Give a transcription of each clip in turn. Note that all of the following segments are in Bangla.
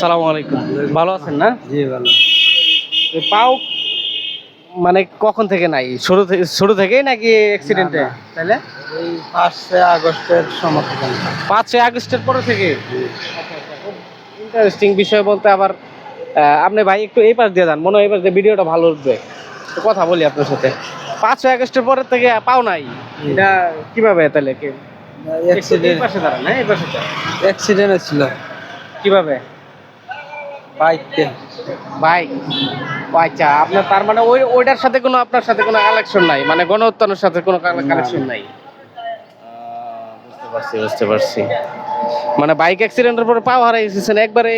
আসসালামু আলাইকুম। ভালো আছেন না? জি ভালো। পাও মানে কখন থেকে নাই? শুরু থেকে শুরু থেকেই নাকি অ্যাক্সিডেন্টে। তাহলে এই পাঁচে আগস্টের সময় পাঁচই আগস্টের পরে থেকে? ইন্টারেস্টিং বিষয় বলতে আবার আপনি ভাই একটু এই পাশ দিয়ে যান। মনে হয় এই পাশ দিয়ে ভিডিওটা ভালো উঠবে। কথা বলি আপনার সাথে। পাঁচই আগস্টের পরের থেকে পাও নাই? এটা কীভাবে তাহলে? কি অ্যাক্সিডেন্ট পাশে দাঁড়ান হ্যাঁ এই পাশে। অ্যাক্সিডেন্ট হয়েছিল কীভাবে? বাইককে ভাই আচ্ছা আপনার তার মানে ওই ওইটার সাথে কোনো আপনার সাথে কোনো কালেকশন নাই? মানে গণহত্যার সাথে কোনো কালেকশন নাই? বুঝতে পারছি বুঝতে পারছি। মানে বাইক অ্যাক্সিডেন্টের পরে পাও হারাই এসেছেন একবারে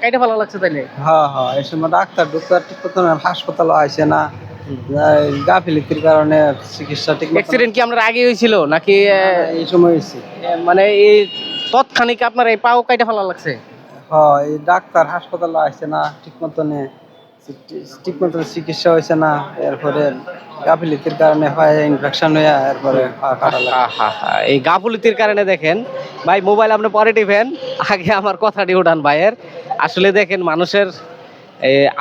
কাইটা ভালো লাগছে তাইলে? হ্যাঁ হ্যাঁ এই সময় ডাক্তার ঠিক মতো হাসপাতাল আসে না। গাফিলিতির কারণে চিকিৎসা ঠিক অ্যাক্সিডেন্ট কি আপনার আগে হয়েছিল নাকি এই সময় হয়েছে। মানে এই তৎক্ষণিক আপনার এই পাও কাইটা ভালো লাগছে? হ্যাঁ ডাক্তার হাসপাতালে আসছে না ঠিক মতো ঠিক মতো চিকিৎসা হয়েছে না এরপরে গাফিলিতির কারণে পায়ে ইনফেকশন হয়ে এরপরে এই গাফুলিতির কারণে দেখেন ভাই মোবাইল আপনি পরে টিপেন আগে আমার কথাটি উঠান ভাইয়ের। আসলে দেখেন মানুষের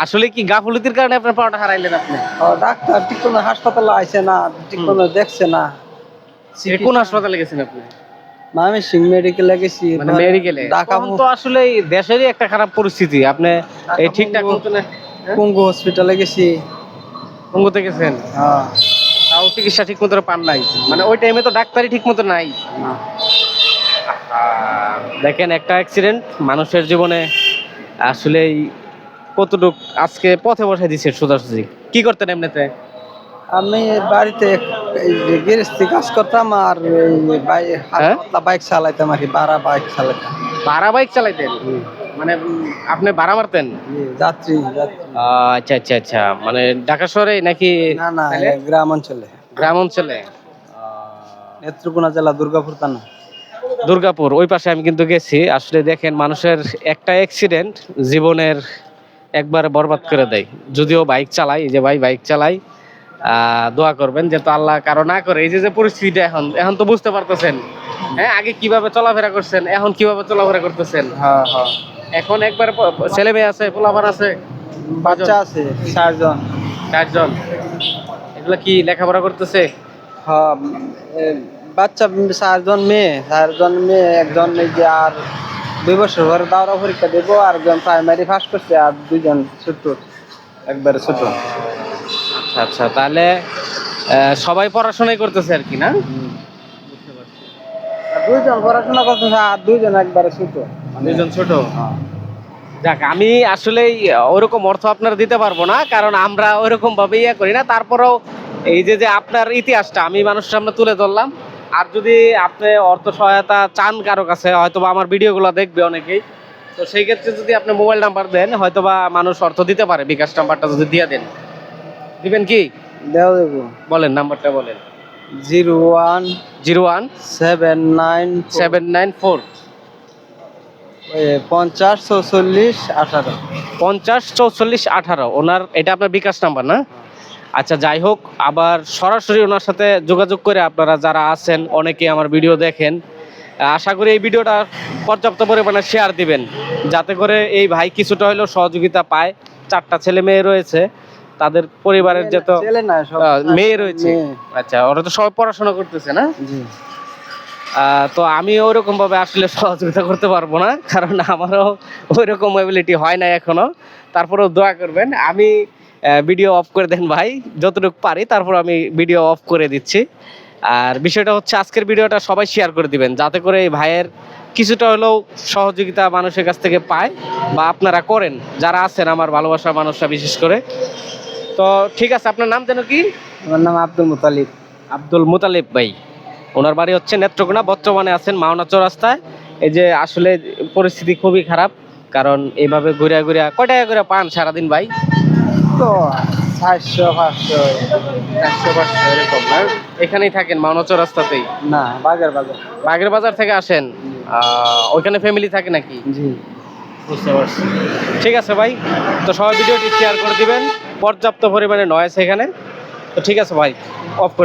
আসলে কি গাফুলিতির কারণে আপনার পাওয়াটা হারাইলেন আপনি? ডাক্তার ঠিক মতো হাসপাতালে আসে না ঠিক মতো দেখছে না। কোন হাসপাতালে গেছেন আপনি? আমি সিং মেডিকেলে গেছি মানে মেডিকেলে? ঢাকা তো আসলে দেশেরই একটা খারাপ পরিস্থিতি। আপনি এই ঠিকঠাক পঙ্গু- হসপিটালে গেছি। পঙ্গুতে গেছেন? হ্যাঁ। তাও চিকিৎসা ঠিক মতো পান নাই। মানে ওই টাইমে তো ডাক্তারই ঠিক মতো নাই দেখেন একটা অ্যাক্সিডেন্ট মানুষের জীবনে আসলেই কতটুক আজকে পথে বসে দিচ্ছে সোজাসুজি। কি করতেন এমনিতে? আমি বাড়িতে গৃহস্থী কাজ করতাম আর হ্যাঁ? বাইক চালাইতাম আর কি বাড়া বাইক চালাইতাম। ভাড়া বাইক চালাইতেন? মানে আপনি ভাড়া মারতেন? যাত্রী আচ্ছা আচ্ছা আচ্ছা। মানে ঢাকা শহরে নাকি না না গ্রাম অঞ্চলে। গ্রাম অঞ্চলে? নেত্রকোনা জেলা দুর্গাপুর থানা। দুর্গাপুর ওই পাশে আমি কিন্তু গেছি। আসলে দেখেন মানুষের একটা অ্যাক্সিডেন্ট জীবনের একবারে বরবাদ করে দেয়। যদিও বাইক চালাই যে ভাই বাইক চালাই দোয়া করবেন যে তো আল্লাহ কারও না করে। এই যে যে পরিস্থিতিটা এখন এখন তো বুঝতে পারতেছেন। হ্যাঁ আগে কীভাবে চলাফেরা করছেন এখন কীভাবে চলাফেরা করতেছেন? হ্যাঁ হ্যাঁ। এখন একবার ছেলে মেয়ে আছে পোলাপান আছে? বাচ্চা আছে চারজন। চারজন। এগুলো কি লেখাপড়া করতেছে? হ্যাঁ বাচ্চা চারজন মেয়ে চারজন মেয়ে একজন এই যে আর দুই বছর পরে দাওরা পরীক্ষা দেবো আর একজন প্রাইমারি ফার্স্ট করছে আর দুইজন ছোট একবারে ছোট। আচ্ছা আচ্ছা তাহলে সবাই পড়াশোনাই করতেছে আর কি না? দুইজন পড়াশোনা করতেছে আর দুইজন একবারে ছোট। দুজন ছোট? যাক আমি আসলে ওরকম অর্থ আপনারা দিতে পারব না কারণ আমরা ওইরকম ভাবে ইয়ে করি না। তারপরেও এই যে যে আপনার ইতিহাসটা আমি মানুষের সামনে তুলে ধরলাম। আর যদি আপনি অর্থ সহায়তা চান কারও কাছে হয়তো বা আমার ভিডিওগুলো দেখবে অনেকেই। তো সেই ক্ষেত্রে যদি আপনি মোবাইল নাম্বার দেন হয়তো বা মানুষ অর্থ দিতে পারে বিকাশ নাম্বারটা যদি দিয়ে দেন। দিবেন কি? দেও দেবো। বলেন নাম্বারটা বলেন। Zero one zero one seven nine seven nine four. পঞ্চাশ চৌচল্লিশ আঠারো। পঞ্চাশ চৌচল্লিশ আঠারো। ওনার এটা আপনার বিকাশ নাম্বার না? আচ্ছা যাই হোক আবার সরাসরি ওনার সাথে যোগাযোগ করে আপনারা যারা আছেন অনেকে আমার ভিডিও দেখেন আশা করি এই ভিডিওটা পর্যাপ্ত পরিমাণে শেয়ার দিবেন যাতে করে এই ভাই কিছুটা হলেও সহযোগিতা পায়। চারটা ছেলে মেয়ে রয়েছে তাদের পরিবারের যত মেয়ে রয়েছে। আচ্ছা ওরা তো সবাই পড়াশোনা করতেছে না? তো আমি ওরকম ভাবে আসলে সহযোগিতা করতে পারব না কারণ আমারও ওইরকম এবিলিটি হয় না এখনও। তারপরেও দোয়া করবেন। আমি ভিডিও অফ করে দেন ভাই যতটুকু পারি তারপর আমি ভিডিও অফ করে দিচ্ছি। আর বিষয়টা হচ্ছে আজকের ভিডিওটা সবাই শেয়ার করে দিবেন যাতে করে এই ভাইয়ের কিছুটা হলেও সহযোগিতা মানুষের কাছ থেকে পায় বা আপনারা করেন। যারা আছেন আমার ভালোবাসার মানুষরা বিশেষ করে। তো ঠিক আছে আপনার নাম যেন কি? আমার নাম আব্দুল মুতালিব। আব্দুল মুতালিব ভাই। ওনার বাড়ি হচ্ছে নেত্রকোনা বর্তমানে আছেন মাওনা চৌরাস্তায় এই যে আসলে পরিস্থিতি খুবই খারাপ কারণ এইভাবে ঘুরিয়া ঘুরিয়া কয় টাকা করে পান সারাদিন ভাই? তো চারশো পাঁচশো চারশো পাঁচশো এরকম না? এখানেই থাকেন মাওনা চৌরাস্তাতেই না বাগের বাজার। বাগের বাজার থেকে আসেন? ওইখানে ফ্যামিলি থাকে নাকি? জি। বুঝতে পারছি ঠিক আছে ভাই তো সবাই ভিডিওটি শেয়ার করে দিবেন। পর্যাপ্ত পরিমাণে নয়েস এখানে। তো ঠিক আছে ভাই অফ করে